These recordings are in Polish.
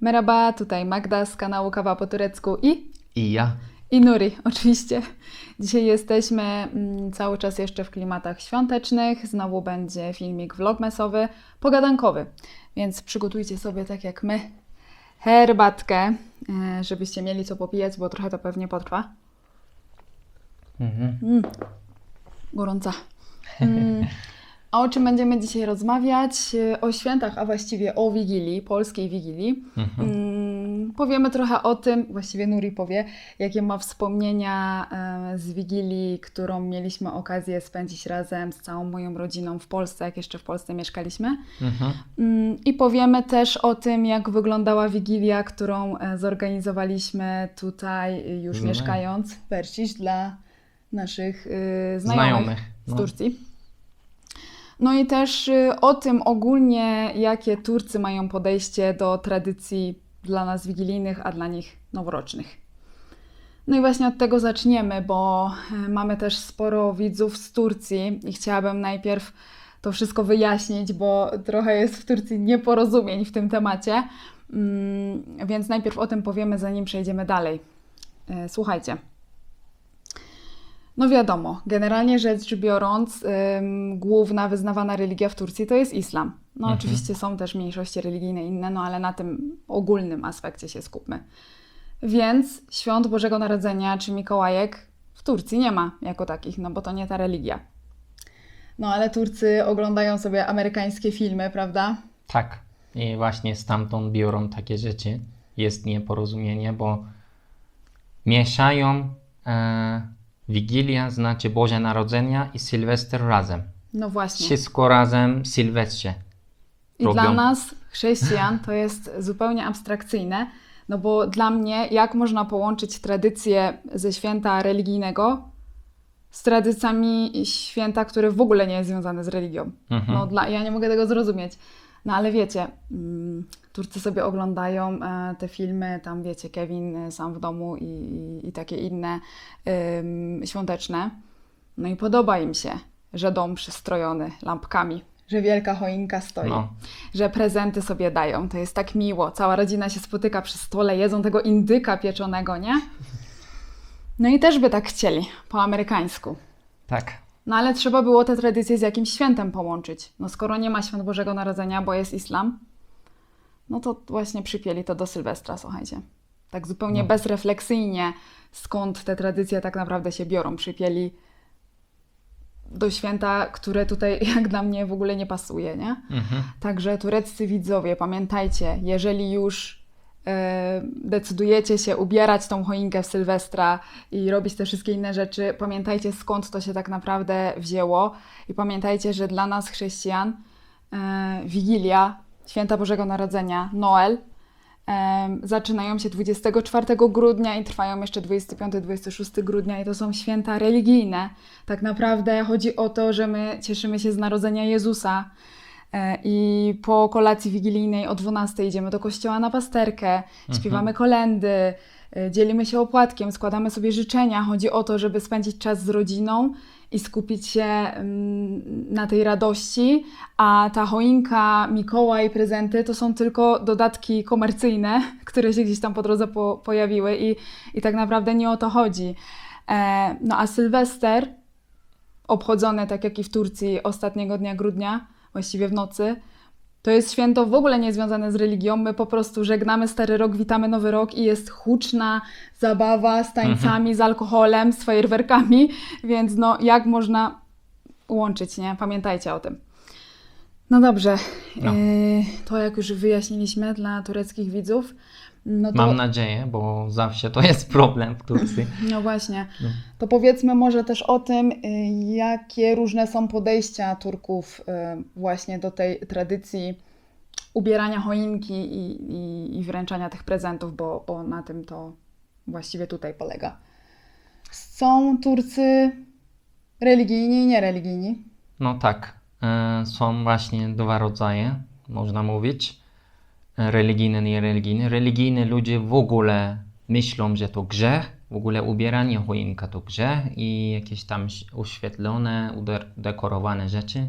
Merhaba, tutaj Magda z kanału Kawa po turecku i, I ja. i Nuri, oczywiście. Dzisiaj jesteśmy mm, cały czas jeszcze w klimatach świątecznych. Znowu będzie filmik vlogmasowy, pogadankowy. Więc przygotujcie sobie tak jak my herbatkę, e, żebyście mieli co popijać, bo trochę to pewnie potrwa. Mhm. Mm. Gorąca. Mm. A o czym będziemy dzisiaj rozmawiać? E, O świętach, a właściwie o Wigilii, polskiej Wigilii. Mhm. Mm, Powiemy trochę o tym, właściwie Nuri powie, jakie ma wspomnienia e, z Wigilii, którą mieliśmy okazję spędzić razem z całą moją rodziną w Polsce, jak jeszcze w Polsce mieszkaliśmy. Mhm. Mm, I powiemy też o tym, jak wyglądała Wigilia, którą e, zorganizowaliśmy tutaj, już mieszkając w Persiś dla naszych znajomych, Znajomych. z No. Turcji. No i też y, o tym ogólnie, jakie Turcy mają podejście do tradycji dla nas wigilijnych, a dla nich noworocznych. No i właśnie od tego zaczniemy, bo y, mamy też sporo widzów z Turcji i chciałabym najpierw to wszystko wyjaśnić, bo trochę jest w Turcji nieporozumień w tym temacie. Mm, Więc najpierw o tym powiemy, zanim przejdziemy dalej. Y, Słuchajcie. No wiadomo, generalnie rzecz biorąc, ym, główna wyznawana religia w Turcji to jest islam. No Mhm. oczywiście są też mniejszości religijne inne, no ale na tym ogólnym aspekcie się skupmy. Więc świąt Bożego Narodzenia czy Mikołajek w Turcji nie ma jako takich, no bo to nie ta religia. No ale Turcy oglądają sobie amerykańskie filmy, prawda? Tak. I właśnie stamtąd biorą takie rzeczy. Jest nieporozumienie, bo mieszają e, Wigilia, znaczy Boże Narodzenia i Sylwester razem. No właśnie. Wszystko razem w Sylwestrze. I robią. dla nas, chrześcijan, to jest zupełnie abstrakcyjne, no bo dla mnie, jak można połączyć tradycję ze święta religijnego z tradycjami święta, które w ogóle nie jest związane z religią? Mhm. No, dla, ja nie mogę tego zrozumieć. No ale wiecie, mm, Turcy sobie oglądają e, te filmy, tam wiecie, Kevin e, sam w domu i, i, i takie inne ym, świąteczne. No i podoba im się, że dom przystrojony lampkami, że wielka choinka stoi, No. że prezenty sobie dają. To jest tak miło. Cała rodzina się spotyka przy stole, jedzą tego indyka pieczonego, nie? No i też by tak chcieli, po amerykańsku. Tak. No ale trzeba było te tradycje z jakimś świętem połączyć. No skoro nie ma świąt Bożego Narodzenia, bo jest islam, no to właśnie przypieli to do Sylwestra, słuchajcie. Tak zupełnie No. bezrefleksyjnie, skąd te tradycje tak naprawdę się biorą. Przypieli do święta, które tutaj jak dla mnie w ogóle nie pasuje, nie? Mhm. Także tureccy widzowie, pamiętajcie, jeżeli już decydujecie się ubierać tą choinkę w Sylwestra i robić te wszystkie inne rzeczy, pamiętajcie skąd to się tak naprawdę wzięło. I pamiętajcie, że dla nas chrześcijan e, Wigilia, Święta Bożego Narodzenia, Noel em, zaczynają się 24 grudnia i trwają jeszcze 25-26 grudnia. I to są święta religijne. Tak naprawdę chodzi o to, że my cieszymy się z narodzenia Jezusa. e, i po kolacji wigilijnej o 12 idziemy do kościoła na pasterkę, śpiewamy kolendy, e, dzielimy się opłatkiem, składamy sobie życzenia. Chodzi o to, żeby spędzić czas z rodziną i skupić się mm, na tej radości, a ta choinka, Mikołaj, prezenty to są tylko dodatki komercyjne, które się gdzieś tam po drodze po, pojawiły i, i tak naprawdę nie o to chodzi. E, no a Sylwester, obchodzony tak jak i w Turcji ostatniego dnia grudnia, właściwie w nocy, to jest święto w ogóle niezwiązane z religią. My po prostu żegnamy stary rok, witamy nowy rok i jest huczna zabawa z tańcami, z alkoholem, z fajerwerkami, więc no jak można łączyć, nie? Pamiętajcie o tym. No dobrze, No. Yy, to jak już wyjaśniliśmy dla tureckich widzów, no to... Mam nadzieję, bo zawsze to jest problem w Turcji. No właśnie. No. To powiedzmy może też o tym, y, jakie różne są podejścia Turków y, właśnie do tej tradycji ubierania choinki i, i, i wręczania tych prezentów, bo, bo na tym to właściwie tutaj polega. Są Turcy religijni i niereligijni. No tak, e, są właśnie dwa rodzaje, można mówić. E, Religijny, niereligijny. Religijni ludzie w ogóle myślą, że to grzech, w ogóle ubieranie choinka to grzech i jakieś tam oświetlone, udekorowane rzeczy.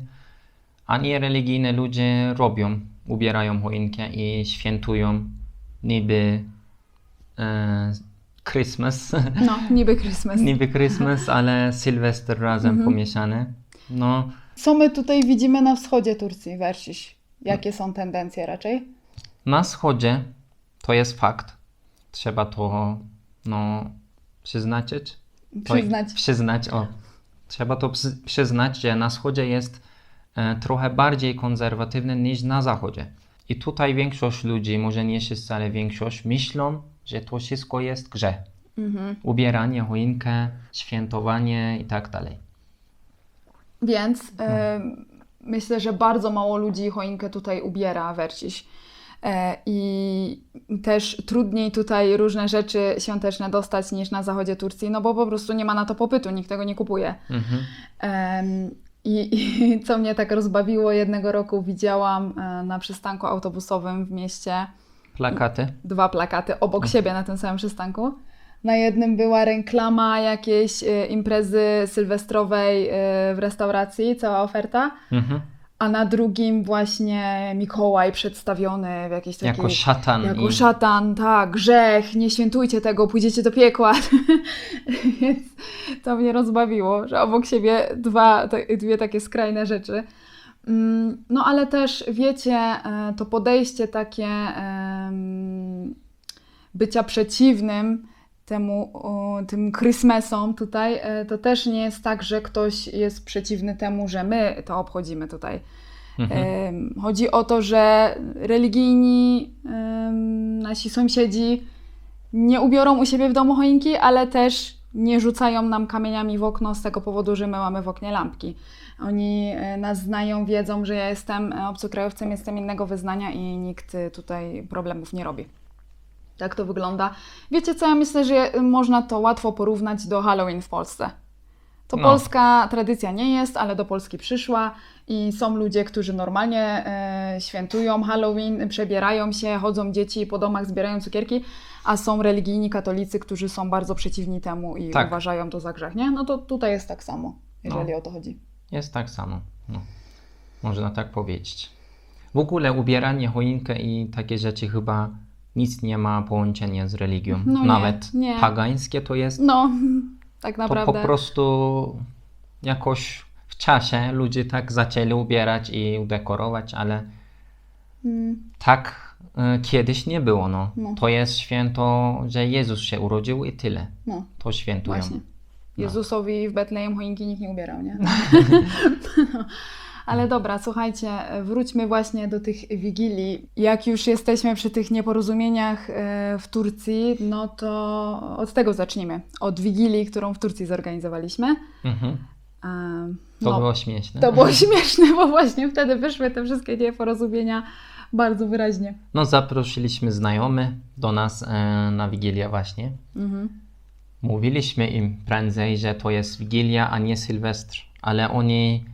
A niereligijni ludzie robią, ubierają choinkę i świętują niby e, Christmas, No, niby Christmas. niby Christmas, ale Sylwester razem pomieszany. No, Co my tutaj widzimy na wschodzie Turcji, Wersiś? Jakie są tendencje raczej? Na wschodzie to jest fakt. Trzeba to no, przyznaczyć. To- Przyznać. Przyznać, o. Trzeba to przy- przyznać, że na wschodzie jest e, trochę bardziej konserwatywny niż na zachodzie. I tutaj większość ludzi, może nie wszyscy, ale większość, myślą, że to wszystko jest grzech. Mhm. Ubieranie, choinkę, świętowanie i tak dalej. Więc e, myślę, że bardzo mało ludzi choinkę tutaj ubiera, Werciś. E, I też trudniej tutaj różne rzeczy świąteczne dostać niż na zachodzie Turcji, no bo po prostu nie ma na to popytu, nikt tego nie kupuje. Mhm. I, I co mnie tak rozbawiło, jednego roku widziałam e, na przystanku autobusowym w mieście Plakaty. dwa plakaty obok siebie na tym samym przystanku. Na jednym była reklama jakiejś e, imprezy sylwestrowej w restauracji, cała oferta, Mhm. A na drugim właśnie Mikołaj przedstawiony w jakiejś takiej... Jako szatan. Jako i... szatan, tak, grzech, nie świętujcie tego, pójdziecie do piekła. Więc to mnie rozbawiło, że obok siebie dwa, dwie takie skrajne rzeczy. Mm, No ale też wiecie, e, to podejście takie bycia przeciwnym temu, tym Christmasom tutaj, e, to też nie jest tak, że ktoś jest przeciwny temu, że my to obchodzimy tutaj. Mhm. Chodzi o to, że religijni nasi sąsiedzi nie ubiorą u siebie w domu choinki, ale też nie rzucają nam kamieniami w okno z tego powodu, że my mamy w oknie lampki. Oni e, nas znają, wiedzą, że ja jestem obcokrajowcem, jestem innego wyznania i nikt e, tutaj problemów nie robi. Tak to wygląda. Wiecie co, ja myślę, że można to łatwo porównać do Halloween w Polsce. To No. polska tradycja nie jest, ale do Polski przyszła i są ludzie, którzy normalnie e, świętują Halloween, przebierają się, chodzą dzieci po domach, zbierają cukierki, a są religijni katolicy, którzy są bardzo przeciwni temu i Tak. uważają to za grzech, nie? No to tutaj jest tak samo, jeżeli No. o to chodzi. Jest tak samo. No. Można tak powiedzieć. W ogóle ubieranie, choinkę i takie rzeczy chyba nic nie ma połączenia z religią. No nie, Nawet nie. pagańskie to jest. No, tak To naprawdę. po prostu jakoś w czasie ludzie tak zaczęli ubierać i udekorować, ale Mm, tak e, kiedyś nie było. No. No. To jest święto, że Jezus się urodził i tyle. no, To świętują. właśnie. Jezusowi w Betlejem choinki nikt nie ubierał, nie? Ale dobra, słuchajcie, wróćmy właśnie do tych wigilii. Jak już jesteśmy przy tych nieporozumieniach e, w Turcji, no to od tego zacznijmy. Od wigilii, którą w Turcji zorganizowaliśmy. Mhm. E, To no, było śmieszne. to było śmieszne, bo właśnie wtedy wyszły te wszystkie nieporozumienia bardzo wyraźnie. No zaprosiliśmy znajomych do nas e, na Wigilię właśnie. Mhm. Mówiliśmy im prędzej, że to jest Wigilia, a nie Sylwestr, ale oni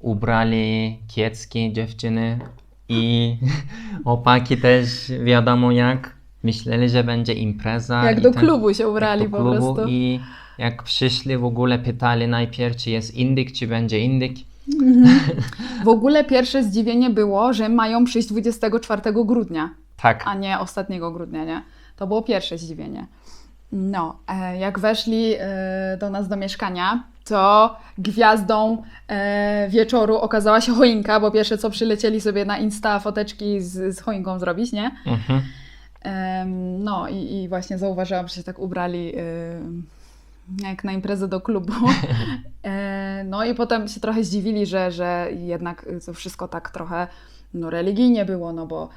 ubrali kiecki dziewczyny i opaki też wiadomo jak. Myśleli, że będzie impreza. Jak do ten- klubu się ubrali po klubu prostu. I jak przyszli w ogóle pytali najpierw, czy jest indyk, czy będzie indyk. W ogóle pierwsze zdziwienie było, że mają przyjść 24 grudnia. Tak, a nie ostatniego grudnia, nie? To było pierwsze zdziwienie. No, e, jak weszli e, do nas do mieszkania, to gwiazdą e, wieczoru okazała się choinka, bo pierwsze co przylecieli sobie na Insta foteczki z, z choinką zrobić, nie? mhm. Em, no i, i właśnie zauważyłam, że się tak ubrali em, jak na imprezę do klubu. E, no i potem się trochę zdziwili, że, że jednak to wszystko tak trochę no, religijnie było, no bo e,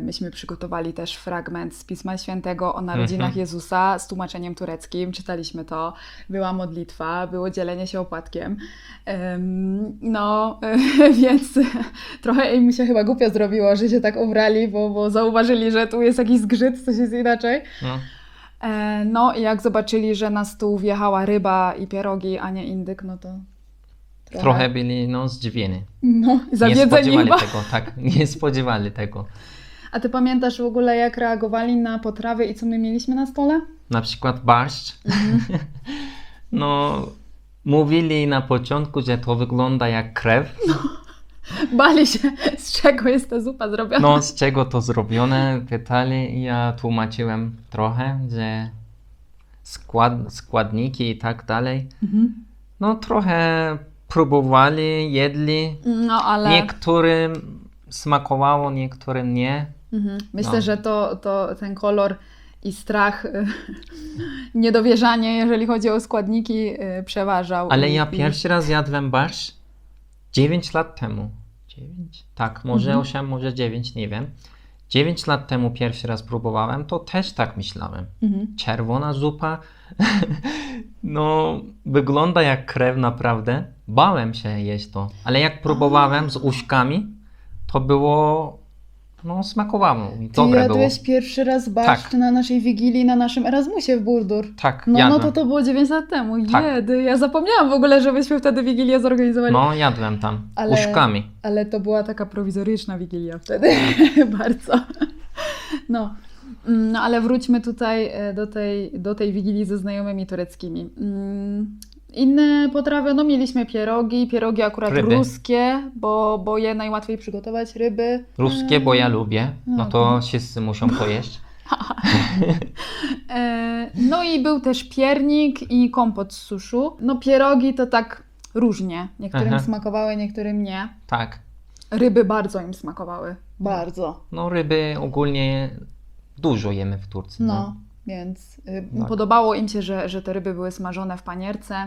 myśmy przygotowali też fragment z Pisma Świętego o narodzinach Mhm. Jezusa z tłumaczeniem tureckim. Czytaliśmy to, była modlitwa, było dzielenie się opłatkiem. Em, no, więc trochę im się chyba głupio zrobiło, że się tak ubrali, bo, bo zauważyli, że tu jest jakiś zgrzyt, coś jest inaczej. no. E, no i jak zobaczyli, że na stół wjechała ryba i pierogi, a nie indyk, no to trochę, Trochę byli no, zdziwieni. no, Nie zawiedzeni spodziewali chyba. tego, tak, nie spodziewali tego. A ty pamiętasz w ogóle, jak reagowali na potrawy i co my mieliśmy na stole? na przykład barszcz. no, mówili na początku, że to wygląda jak krew. Bali się, z czego jest ta zupa zrobiona. No, z czego to zrobione? Pytali i ja tłumaczyłem trochę, że skład, składniki i tak dalej. Mhm. No, trochę próbowali, jedli. No ale Niektórym smakowało, niektórym nie. mhm. myślę, no. że to, to ten kolor i strach, y, niedowierzanie, jeżeli chodzi o składniki, y, przeważał. Ale I- ja i- pierwszy raz jadłem barsz 9 lat temu. 9? Tak, może Mhm. 8, może 9, nie wiem. 9 lat temu pierwszy raz próbowałem, to też tak myślałem. Mhm. Czerwona zupa, no wygląda jak krew naprawdę. Bałem się jeść to, ale jak próbowałem z uszkami, to było, no smakowało mi, Ty dobre było. jadłeś pierwszy raz barszcz Tak. na naszej wigilii na naszym Erasmusie w Burdur. Tak, No, no jadłem. to to było 9 lat temu. Tak. Jedy. Ja zapomniałam w ogóle, że byśmy wtedy Wigilię zorganizowali. No, jadłem tam, Ale- uszkami. Ale to była taka prowizoryczna Wigilia wtedy. Bardzo. No. Mm, No ale wróćmy tutaj e, do tej, do tej Wigilii ze znajomymi tureckimi. Mm, Inne potrawy, no mieliśmy pierogi, pierogi akurat Ryby. ruskie, bo, bo je najłatwiej przygotować, ryby. Ruskie, bo ja lubię, no no to wszyscy muszą to jeść. E, No i był też piernik i kompot z suszu. No pierogi to tak różnie. Niektórym Aha. smakowały, niektórym nie. Tak. Ryby bardzo im smakowały. Bardzo. No ryby ogólnie dużo jemy w Turcji. No, No. Więc y, Tak. podobało im się, że, że te ryby były smażone w panierce,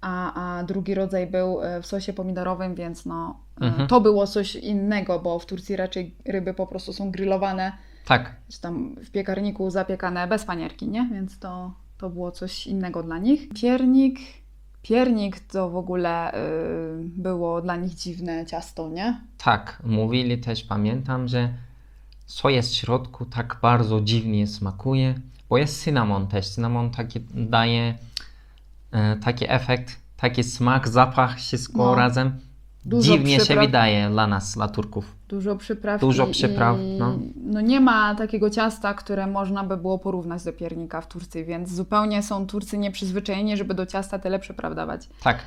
a, a drugi rodzaj był y, w sosie pomidorowym, więc no, y, Mhm. to było coś innego, bo w Turcji raczej ryby po prostu są grillowane, Tak, czy tam w piekarniku zapiekane bez panierki, nie? Więc to, to było coś innego dla nich. Piernik, piernik to w ogóle było dla nich dziwne ciasto, nie? tak. Mówili też, pamiętam, że co jest w środku tak bardzo dziwnie smakuje, bo jest cynamon też. Cynamon taki daje e, taki efekt, taki smak, zapach, wszystko No. razem. Dużo Dziwnie się przypraw. wydaje dla nas, dla Turków. Dużo przypraw. Dużo przypraw, i, no. no. nie ma takiego ciasta, które można by było porównać do piernika w Turcji, więc zupełnie są Turcy nieprzyzwyczajeni, żeby do ciasta tyle przypraw dawać. Tak,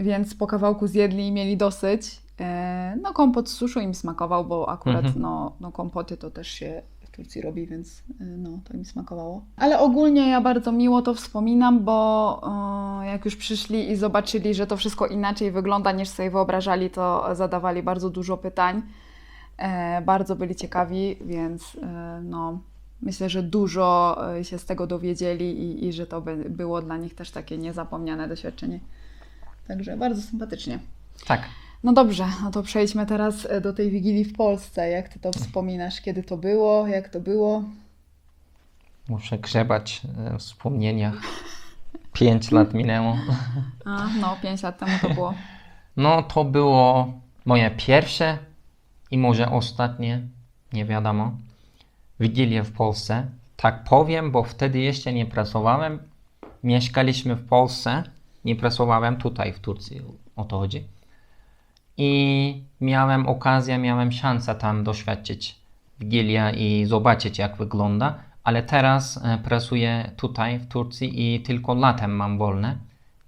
Więc po kawałku zjedli i mieli dosyć. E, No kompot z suszu im smakował, bo akurat Mhm. no, no kompoty to też się Turcji robi, więc e, no to im smakowało. Ale ogólnie ja bardzo miło to wspominam, bo e, jak już przyszli i zobaczyli, że to wszystko inaczej wygląda niż sobie wyobrażali, to zadawali bardzo dużo pytań. E, Bardzo byli ciekawi, więc e, no, myślę, że dużo się z tego dowiedzieli i, i że to by było dla nich też takie niezapomniane doświadczenie. Także bardzo sympatycznie. tak. No dobrze, no to przejdźmy teraz e, do tej Wigilii w Polsce. Jak ty to wspominasz? Kiedy to było? Jak to było? Muszę grzebać e, w wspomnieniach. Pięć lat minęło. A, no, pięć lat temu to było. No, to było moje pierwsze i może ostatnie, nie wiadomo, Wigilie w Polsce. Tak powiem, bo wtedy jeszcze nie pracowałem. Mieszkaliśmy w Polsce, nie pracowałem tutaj w Turcji, o to chodzi. I miałem okazję, miałem szansę tam doświadczyć Wigilia i zobaczyć jak wygląda, ale teraz e, pracuję tutaj w Turcji i tylko latem mam wolne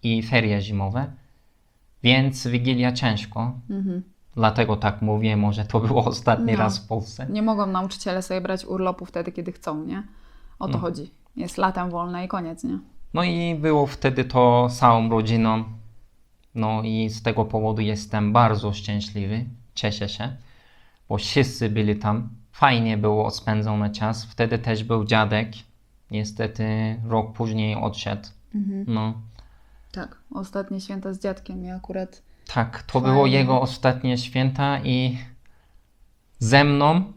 i ferie zimowe. Więc Wigilia ciężko, Mhm. dlatego tak mówię, może to było ostatni No. raz w Polsce. Nie mogą nauczyciele sobie brać urlopu wtedy, kiedy chcą, nie? O to Mm. chodzi. Jest latem wolne i koniec, nie? No i było wtedy to całą rodziną. No i z tego powodu jestem bardzo szczęśliwy, cieszę się, bo wszyscy byli tam. Fajnie było spędzony czas. Wtedy też był dziadek. Niestety rok później odszedł. Mhm. No Tak. Ostatnie święta z dziadkiem i akurat. tak, to Fajnie. było jego ostatnie święta i ze mną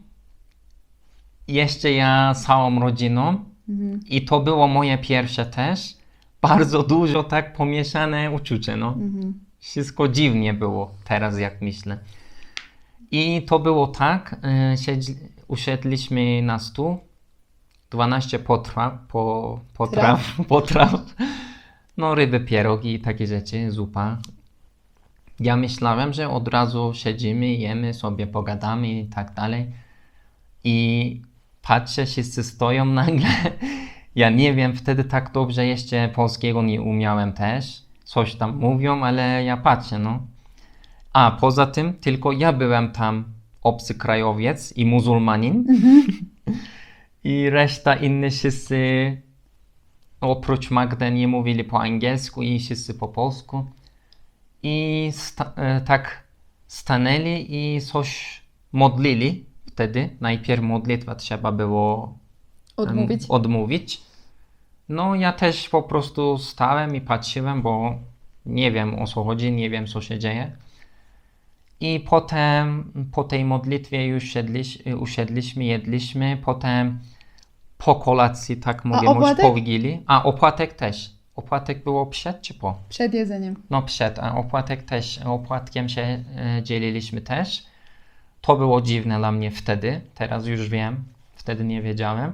jeszcze ja całą rodziną Mhm. I to było moje pierwsze też. Bardzo dużo tak pomieszane uczucie, no. Mhm. Wszystko dziwnie było teraz, jak myślę. I to było tak, e, siedzi, usiedliśmy na stół, 12 potraw, po, potraw, potraw, no ryby, pierogi i takie rzeczy, zupa. Ja myślałem, że od razu siedzimy, jemy sobie, pogadamy i tak dalej. I patrzę, wszyscy stoją nagle. Ja nie wiem, wtedy tak dobrze jeszcze polskiego nie umiałem też. Coś tam mówią, ale ja patrzę, no. A poza tym tylko ja byłem tam obcy krajowiec i muzułmanin. I reszta innych wszyscy oprócz Magdy nie mówili po angielsku i wszyscy po polsku. I sta- e, tak stanęli i coś modlili wtedy. Najpierw modlitwa trzeba było Odmówić? odmówić. No ja też po prostu stałem i patrzyłem, bo nie wiem o co chodzi, nie wiem co się dzieje. I potem po tej modlitwie już siedliś, usiedliśmy, jedliśmy, potem po kolacji, tak mówię, już opłatek? po Wigilii. A opłatek też. Opłatek było przed czy po? Przed jedzeniem. No przed, a opłatek też, opłatkiem się e, dzieliliśmy też. To było dziwne dla mnie wtedy, teraz już wiem, wtedy nie wiedziałem.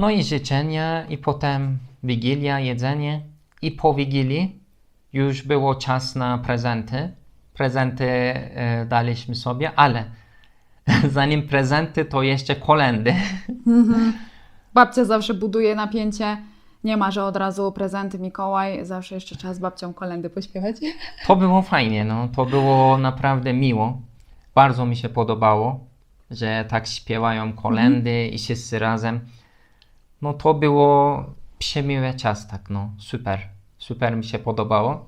No i życzenia i potem Wigilia, jedzenie i po Wigilii już było czas na prezenty. Prezenty e, daliśmy sobie, ale zanim prezenty to jeszcze kolendy. Babcia zawsze buduje napięcie. Nie ma, że od razu prezenty Mikołaj. Zawsze jeszcze czas babcią kolendy pośpiewać. To było fajnie, no. To było naprawdę miło. Bardzo mi się podobało, że tak śpiewają kolendy i wszyscy razem. No to było przemiłe czas, tak no. Super. Super mi się podobało.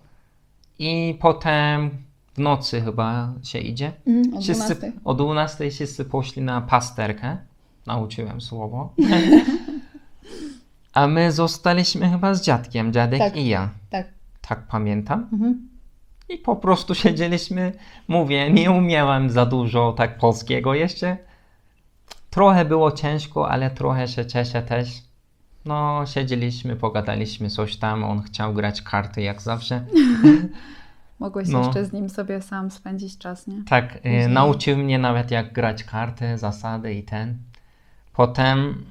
I potem w nocy chyba się idzie. Mhm, o Wszyscy, 12. o 12 wszyscy poszli na pasterkę. Nauczyłem słowo. A my zostaliśmy chyba z dziadkiem, dziadek Tak. i ja. Tak. Tak pamiętam. Mhm. I po prostu siedzieliśmy, mówię, nie umiałem za dużo tak polskiego jeszcze. Trochę było ciężko, ale trochę się cieszę też. No, siedzieliśmy, pogadaliśmy coś tam, on chciał grać karty jak zawsze. Mogłeś No. jeszcze z nim sobie sam spędzić czas, nie? Tak, y, Później. nauczył mnie nawet jak grać karty, zasady i ten. Potem,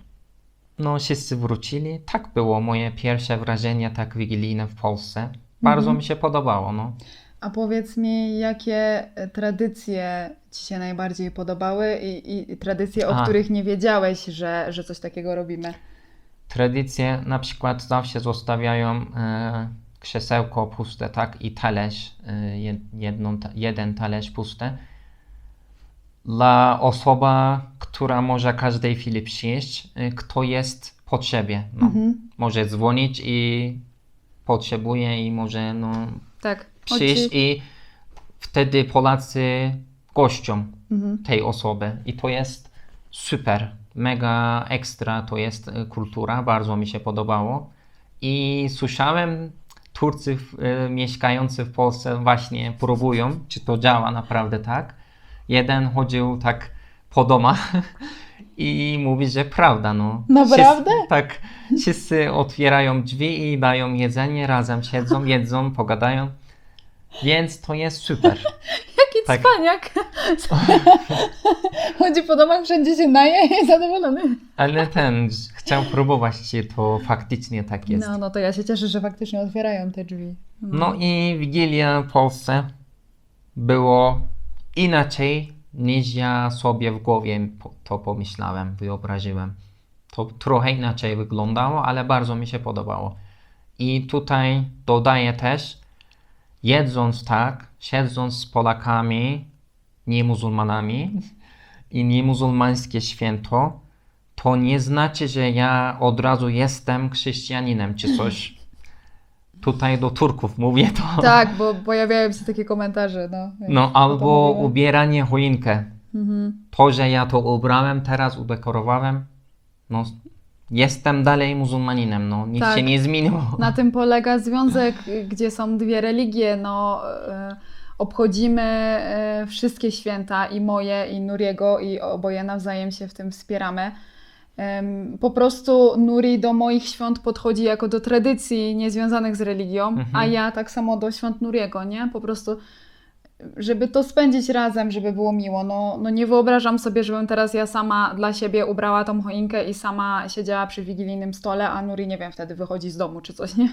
no, wszyscy wrócili. Tak było moje pierwsze wrażenie tak wigilijne w Polsce. Bardzo Mhm. mi się podobało, no. A powiedz mi, jakie e, tradycje Ci się najbardziej podobały i, i, i tradycje, o A. których nie wiedziałeś, że, że coś takiego robimy? Tradycje na przykład zawsze zostawiają e, krzesełko puste, tak? I talerz, e, jed- jedną, jeden talerz pusty. Dla osoba, która może każdej chwili przyjść, e, kto jest w potrzebie. No. Mhm. Może dzwonić i potrzebuje i może no, Tak. przyjść i wtedy Polacy gością Mhm. tej osoby i to jest super, mega ekstra to jest e, kultura, bardzo mi się podobało i słyszałem Turcy e, mieszkający w Polsce właśnie próbują, czy to działa naprawdę tak. Jeden chodził tak po domach i mówi, że prawda, no. Naprawdę? Wszyscy, tak, wszyscy otwierają drzwi i dają jedzenie, razem siedzą, jedzą, pogadają, więc to jest super. Jaki tak. cwaniak! Chodzi po domach, wszędzie się naje i zadowolony. Ale ten chciał próbować, czy to faktycznie tak jest. No, no to ja się cieszę, że faktycznie otwierają te drzwi. No i Wigilia w Polsce było inaczej niż ja sobie w głowie to pomyślałem, wyobraziłem. To trochę inaczej wyglądało, ale bardzo mi się podobało. I tutaj dodaję też, jedząc tak, siedząc z Polakami, nie muzułmanami i nie muzułmańskie święto, to nie znaczy, że ja od razu jestem chrześcijaninem czy coś. Tutaj do Turków mówię to. Tak, bo pojawiają się takie komentarze. No, No albo ubieranie choinkę. Mhm. To, że ja to ubrałem teraz, udekorowałem, no jestem dalej muzułmaninem, no nic Tak. się nie zmieniło. Na tym polega związek, gdzie są dwie religie. No, e, obchodzimy e, wszystkie święta i moje, i Nuriego, i oboje nawzajem się w tym wspieramy. Po prostu Nuri do moich świąt podchodzi jako do tradycji niezwiązanych z religią, Mhm. a ja tak samo do świąt Nuriego, nie? Po prostu, żeby to spędzić razem, żeby było miło. No, no nie wyobrażam sobie, żebym teraz ja sama dla siebie ubrała tą choinkę i sama siedziała przy wigilijnym stole, a Nuri, nie wiem, wtedy wychodzi z domu czy coś, nie?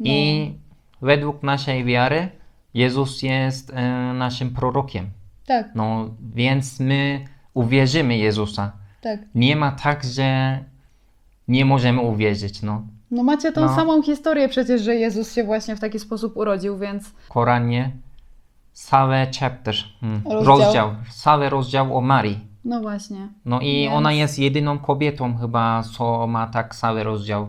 No. I według naszej wiary Jezus jest e, naszym prorokiem. Tak, No więc my uwierzymy Jezusa. Tak. Nie ma tak, że nie możemy uwierzyć. No. No macie tą No. samą historię przecież, że Jezus się właśnie w taki sposób urodził, więc Koranie cały chapter, hmm, Rozdział. rozdział. cały rozdział o Marii. No właśnie. No i Więc- ona jest jedyną kobietą chyba, co ma tak cały rozdział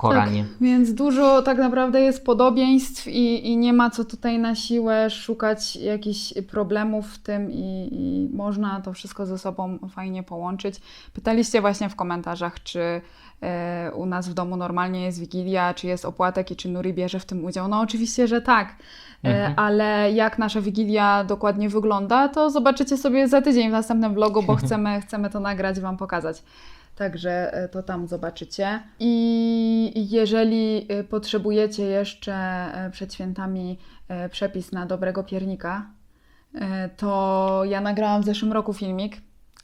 Koranie. Tak, więc dużo tak naprawdę jest podobieństw i, i nie ma co tutaj na siłę szukać jakichś problemów w tym i, i można to wszystko ze sobą fajnie połączyć. Pytaliście właśnie w komentarzach, czy e, u nas w domu normalnie jest Wigilia, czy jest opłatek i czy Nuri bierze w tym udział. No oczywiście, że tak. E, Mhm. Ale jak nasza Wigilia dokładnie wygląda, to zobaczycie sobie za tydzień w następnym vlogu, bo chcemy, chcemy to nagrać i Wam pokazać. Także e, to tam zobaczycie. I jeżeli e, potrzebujecie jeszcze e, przed świętami przepis na dobrego piernika, to ja nagrałam w zeszłym roku filmik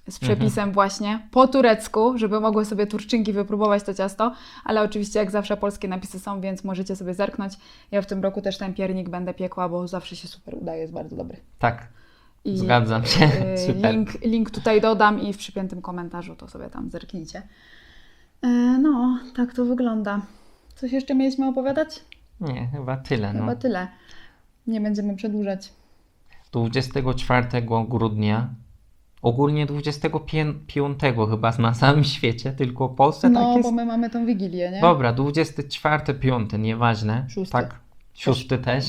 z przepisem właśnie po turecku, żeby mogły sobie Turczynki wypróbować to ciasto, ale oczywiście jak zawsze polskie napisy są, więc możecie sobie zerknąć. Ja w tym roku też ten piernik będę piekła, bo zawsze się super udaje, jest bardzo dobry. Tak, I zgadzam się. y, Super. link, link tutaj dodam i w przypiętym komentarzu to sobie tam zerknijcie. E, No, tak to wygląda. Coś jeszcze mieliśmy opowiadać? Nie, chyba tyle. No. Chyba tyle. Nie będziemy przedłużać. 24 grudnia, ogólnie 25 chyba na całym świecie, tylko w Polsce No, tak bo jest. my mamy tą Wigilię, nie? Dobra, 24, 5, nieważne. Szósty. Tak, szósty też.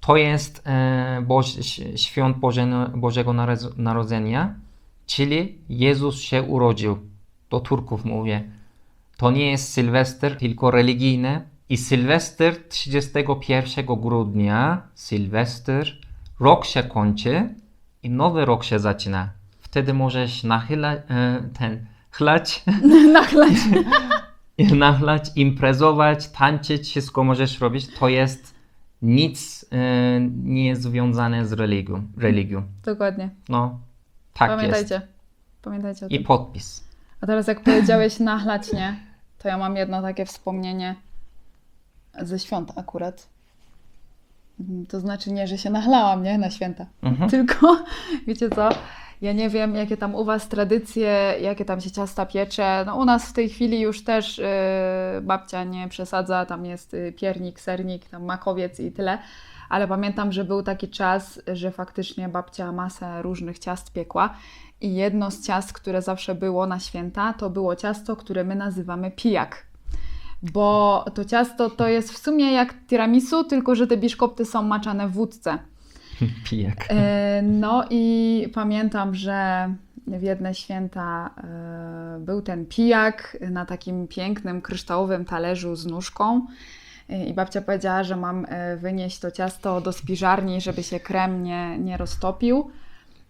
To jest e, Boż, ś- świąt Boże, Bożego Narodz- Narodzenia, czyli Jezus się urodził. Do Turków mówię. To nie jest Sylwester, tylko religijne. I Sylwester 31 grudnia, Sylwester, rok się kończy i nowy rok się zaczyna. Wtedy możesz nachylać, e, ten, chlać Nachlać. nachlać, imprezować, tańczyć, wszystko możesz robić. To jest nic e, nie związane z religią. religią. Dokładnie. No, tak Pamiętajcie. jest. Pamiętajcie o I tym. podpis. A teraz jak powiedziałeś nachlać, nie? To ja mam jedno takie wspomnienie ze świąt akurat. To znaczy nie, że się nachlałam, nie? Na święta. Mhm. Tylko, wiecie co? Ja nie wiem, jakie tam u Was tradycje, jakie tam się ciasta piecze. No u nas w tej chwili już też yy, babcia nie przesadza, tam jest yy, piernik, sernik, tam makowiec i tyle. Ale pamiętam, że był taki czas, że faktycznie babcia masę różnych ciast piekła. I jedno z ciast, które zawsze było na święta, to było ciasto, które my nazywamy pijak. Bo to ciasto to jest w sumie jak tiramisu, tylko że te biszkopty są maczane w wódce. Pijak. E, No i pamiętam, że w jedne święta e, był ten pijak na takim pięknym kryształowym talerzu z nóżką. E, I babcia powiedziała, że mam wynieść to ciasto do spiżarni, żeby się krem nie, nie roztopił.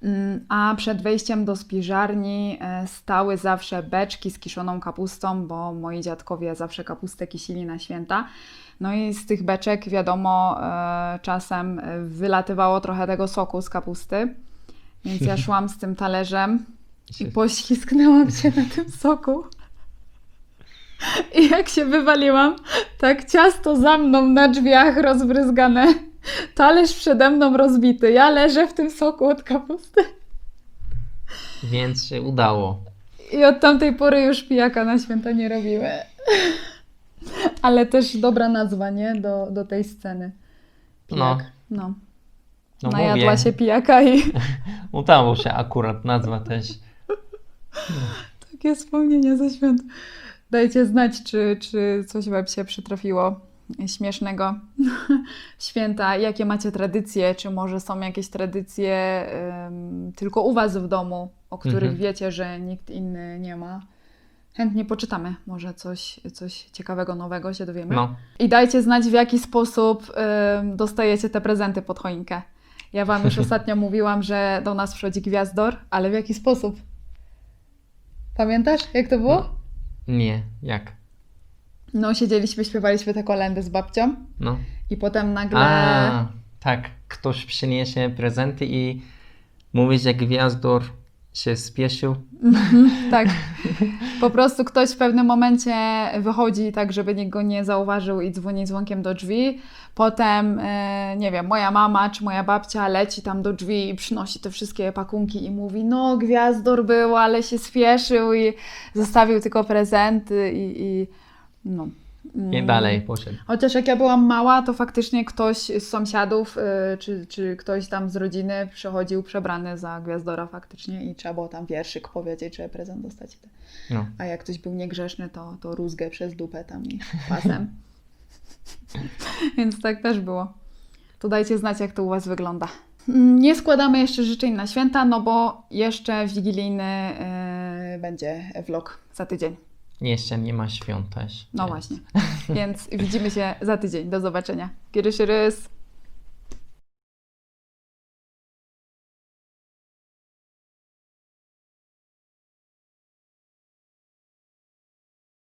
Mm, A przed wejściem do spiżarni stały zawsze beczki z kiszoną kapustą, bo moi dziadkowie zawsze kapustę kisili na święta. No i z tych beczek, wiadomo, e, czasem wylatywało trochę tego soku z kapusty. Więc ja szłam z tym talerzem i poślizgnęłam się na tym soku. I jak się wywaliłam, tak ciasto za mną na drzwiach rozbryzgane, talerz przede mną rozbity. Ja leżę w tym soku od kapusty. Więc się udało. I od tamtej pory już pijaka na święta nie robimy. Ale też dobra nazwa, nie? Do, do tej sceny. Pijak. No. No Najadła mówię, się pijaka i udało się akurat nazwa też. takie wspomnienia ze świąt. Dajcie znać, czy, czy coś Wam się przytrafiło śmiesznego święta. Jakie macie tradycje? Czy może są jakieś tradycje em, tylko u Was w domu, o których Mhm. wiecie, że nikt inny nie ma? Chętnie poczytamy. Może coś, coś ciekawego, nowego się dowiemy. No, I dajcie znać, w jaki sposób em, dostajecie te prezenty pod choinkę. Ja Wam już ostatnio mówiłam, że do nas przychodzi gwiazdor, ale w jaki sposób? Pamiętasz, jak to było? nie, jak? No, siedzieliśmy, śpiewaliśmy te kolendy z babcią No. i potem nagle... A, tak, ktoś przyniesie prezenty i mówi, że gwiazdor się spieszył. Tak. Po prostu ktoś w pewnym momencie wychodzi tak, żeby nikt go nie zauważył i dzwoni dzwonkiem do drzwi. Potem, e, nie wiem, moja mama czy moja babcia leci tam do drzwi i przynosi te wszystkie pakunki i mówi, no gwiazdor był, ale się spieszył i zostawił tylko prezenty i, i no. I dalej poszedł. Chociaż jak ja byłam mała, to faktycznie ktoś z sąsiadów, y, czy, czy ktoś tam z rodziny przychodził przebrany za gwiazdora faktycznie i trzeba było tam wierszyk powiedzieć, żeby prezent dostać. No. A jak ktoś był niegrzeszny, to, to rózgę przez dupę tam i pasem. Więc tak też było. To dajcie znać, jak to u Was wygląda. Mm, Nie składamy jeszcze życzeń na święta, no bo jeszcze wigilijny y, będzie vlog za tydzień. Jeszcze nie ma świąt też. No więc- właśnie. Więc widzimy się za tydzień. Do zobaczenia. Görüşürüz.